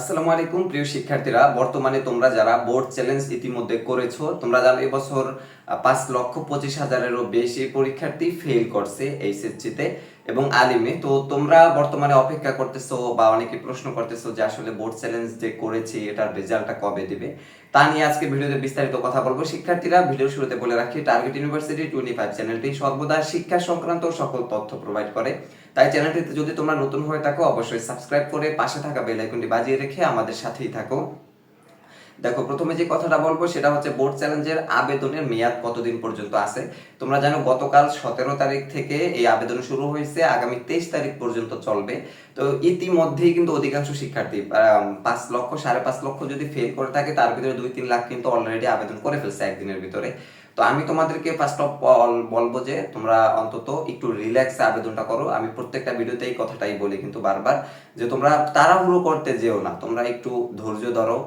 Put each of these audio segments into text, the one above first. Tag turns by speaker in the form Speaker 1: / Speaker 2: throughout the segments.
Speaker 1: আসসালামু আলাইকুম, প্রিয় শিক্ষার্থীরা। বর্তমানে তোমরা যারা বোর্ড চ্যালেঞ্জ ইতিমধ্যে করেছ, তোমরা জানো এবছর পাঁচ লক্ষ পঁচিশ হাজারেরও বেশি পরীক্ষার্থী ফেল করছে এইচএসসিতে এবং আলিমে, তো তোমরা বর্তমানে অপেক্ষা করতেছো বা অনেকে প্রশ্ন করতেছো যে আসলে বোর্ড চ্যালেঞ্জ যে করেছি, এটার রেজাল্টটা কবে দিবে? তা নিয়ে আজকে ভিডিওতে বিস্তারিত কথা বলব। শিক্ষার্থীরা ভিডিও শুরুতে বলে রাখি টার্গেট ইউনিভার্সিটি টোয়েন্টি ফাইভ চ্যানেলটি সর্বদা শিক্ষা সংক্রান্ত সকল তথ্য প্রোভাইড করে। তাই চ্যানেলটিতে যদি তোমরা নতুন হয়ে থাকো, অবশ্যই সাবস্ক্রাইব করে পাশে থাকা বেল আইকনটি বাজিয়ে রেখে আমাদের সাথেই থাকো। দেখো, প্রথমে যে কথাটা বলব সেটা হচ্ছে বোর্ড চ্যালেঞ্জের আবেদনের মেয়াদ কতদিন পর্যন্ত আছে? তোমরা জানো গতকাল সতেরো তারিখ থেকে এই আবেদন শুরু হয়েছে, আগামী তেইশ তারিখ পর্যন্ত চলবে। তো ইতিমধ্যেই কিন্তু অধিকাংশ শিক্ষার্থী পাঁচ লক্ষ, সাড়ে পাঁচ লক্ষ যদি ফেল করে থাকে, তার ভিতরে দুই তিন লাখ কিন্তু অলরেডি আবেদন করে ফেলছে একদিনের ভিতরে। তো আমি তোমাদেরকে ফার্স্ট অফ অল বলব যে তোমরা অন্তত একটু রিল্যাক্সে আবেদনটা করো। আমি প্রত্যেকটা ভিডিওতে এই কথাটাই বলি কিন্তু বারবার যে তোমরা তাড়াহুড়ো করতে যেও না, তোমরা একটু ধৈর্য ধরো।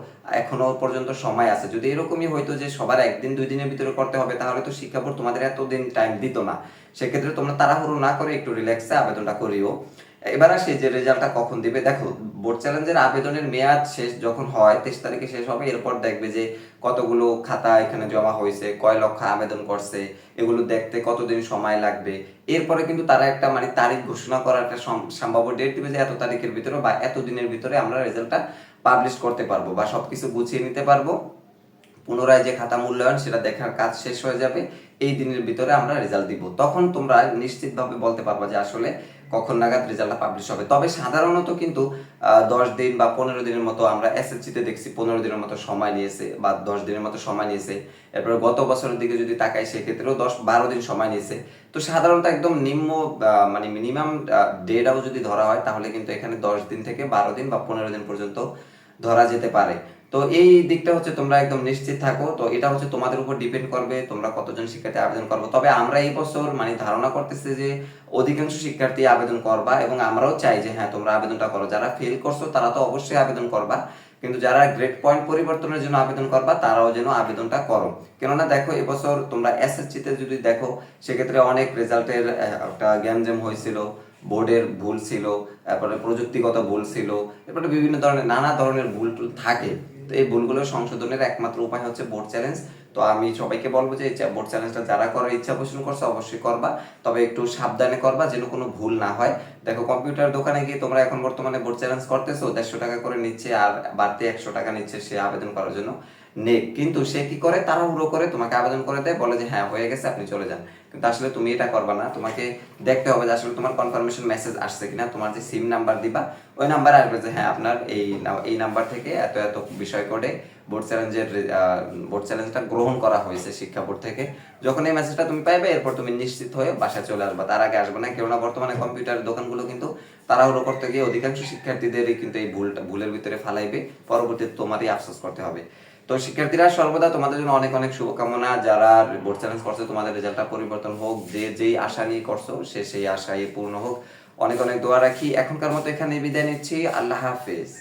Speaker 1: এখনও পর্যন্ত সময় আছে। যদি এরকমই হয়তো যে সবার একদিন, দুই দিনের ভিতরে করতে হবে, তাহলে তো শিক্ষা বোর্ড তোমাদের এতদিন টাইম দিত না। সেক্ষেত্রে তোমরা তাড়াহুড়ো না করে একটু রিল্যাক্সে আবেদনটা করিও। এবার আসি যে রেজাল্টটা কখন দিবে। দেখো বোর্ড চ্যালেঞ্জের আবেদনের মেয়াদ শেষ যখন হয়, তেইশ তারিখে শেষ হবে, এরপর দেখবে যে কতগুলো খাতা এখানে জমা হয়েছে, কয় লক্ষ আবেদন করছে, এগুলো দেখতে কতদিন সময় লাগবে। এরপরে কিন্তু তারা একটা মানে তারিখ ঘোষণা করার একটা সম্ভাব্য ডেট দিবে যে এত তারিখের ভিতরে বা এত দিনের ভিতরে আমরা রেজাল্টটা পাবলিশ করতে পারব বা সবকিছু গুছিয়ে নিতে পারব। পুনরায় যে খাতা মূল্যায়ন, সেটা দেখার কাজ শেষ হয়ে যাবে। এই দিনের ভিতরে আমরা রেজাল্ট দিব। তখন তোমরা নিশ্চিতভাবে বলতে পারবা যে আসলে কখন নাগাদ রেজাল্টটা পাবলিশ হবে। তবে সাধারণত কিন্তু দশ দিন বা পনেরো দিনের মতো আমরা এসএসসিতে দেখছি পনেরো দিনের মতো সময় নিয়েছে বা দশ দিনের মতো সময় নিয়েছে। এরপরে গত বছরের দিকে যদি তাকাই, সেক্ষেত্রেও দশ বারো দিন সময় নিয়েছে। তো সাধারণত একদম নিম্ন মানে মিনিমাম ডেটাও যদি ধরা হয়, তাহলে কিন্তু এখানে দশ দিন থেকে বারো দিন বা পনেরো দিন পর্যন্ত ধরা যেতে পারে। তো এই দিকটা হচ্ছে তোমরা একদম নিশ্চিত থাকো। তো এটা হচ্ছে তোমাদের উপর ডিপেন্ড করবে, তোমরা কতজন শিক্ষার্থী আবেদন করব। তবে আমরা এই বছর মানে ধারণা করতেছি যে অধিকাংশ শিক্ষার্থী আবেদন করবা এবং আমরাও চাই যে হ্যাঁ তোমরা আবেদনটা করো। যারা ফেল করছ, তারা তো অবশ্যই আবেদন করবা। কিন্তু যারা গ্রেড পয়েন্ট পরিবর্তনের জন্য আবেদন করবা, তারাও যেন আবেদনটা করো। কেননা দেখো, এবছর তোমরা এসএসসি তে যদি দেখো, সেক্ষেত্রে অনেক রেজাল্টের একটা গ্যামজ্যাম হয়েছিল, বোর্ডের ভুল ছিল, তারপরে প্রযুক্তিগত ভুল ছিল, এরপরে বিভিন্ন ধরনের, নানা ধরনের ভুল থাকে। এই ভুলগুলো সংশোধনের একমাত্র উপায় হচ্ছে বোর্ড চ্যালেঞ্জ তো আমি সবাইকে বলব যে বোর্ড চ্যালেঞ্জটা যারা করার ইচ্ছা পোষণ করছে, অবশ্যই করবা। তবে একটু সাবধানে করবা যেন কোনো ভুল না হয়। দেখো কম্পিউটার দোকানে গিয়ে তোমরা এখন বর্তমানে বোর্ড চ্যালেঞ্জ করতেছো, দেড়শো টাকা করে নিচ্ছে আর বাড়তি একশো টাকা নিচ্ছে সে আবেদন করার জন্য। নে কিন্তু সে কি করে? তারা তাড়াহুড়ো করে তোমাকে আবেদন করে দেয়, বলে যে হ্যাঁ হয়ে গেছে, আপনি চলে যান। কিন্তু আসলে তুমি এটা করবা না। তোমাকে দেখতে হবে যে আসলে তোমার কনফার্মেশন মেসেজ আসছে কিনা। তোমার যে সিম নাম্বার দিবা, ওই নাম্বারে আসবে যে হ্যাঁ আপনার এই এই নাম্বার থেকে এত এত বিষয় করে বোর্ড চ্যালেঞ্জের বোর্ড চ্যালেঞ্জটা গ্রহণ করা হয়েছে শিক্ষা বোর্ড থেকে। যখন এই মেসেজটা তুমি পাইবে, এরপর তুমি নিশ্চিত হয়ে বাসায় চলে আসবা। তার আগে আসবে না, কেননা বর্তমানে কম্পিউটার দোকানগুলো কিন্তু তাড়াহুড়ো করতে গিয়ে অধিকাংশ শিক্ষার্থীদেরই কিন্তু এই ভুলটা ভুলের ভিতরে ফালাইবে। পরবর্তীতে তোমারই আফসোস করতে হবে। তো শিক্ষার্থীরা সর্বদা তোমাদের জন্য অনেক অনেক শুভকামনা। যারা বোর্ড চ্যালেঞ্জ করছ, তোমাদের রেজাল্টটা পরিবর্তন হোক। যে যেই আশা নিয়ে করছ, সে সেই আশাই পূর্ণ হোক। অনেক অনেক দোয়া রাখি। এখনকার মতো এখানে বিদায় নিচ্ছি। আল্লাহ হাফেজ।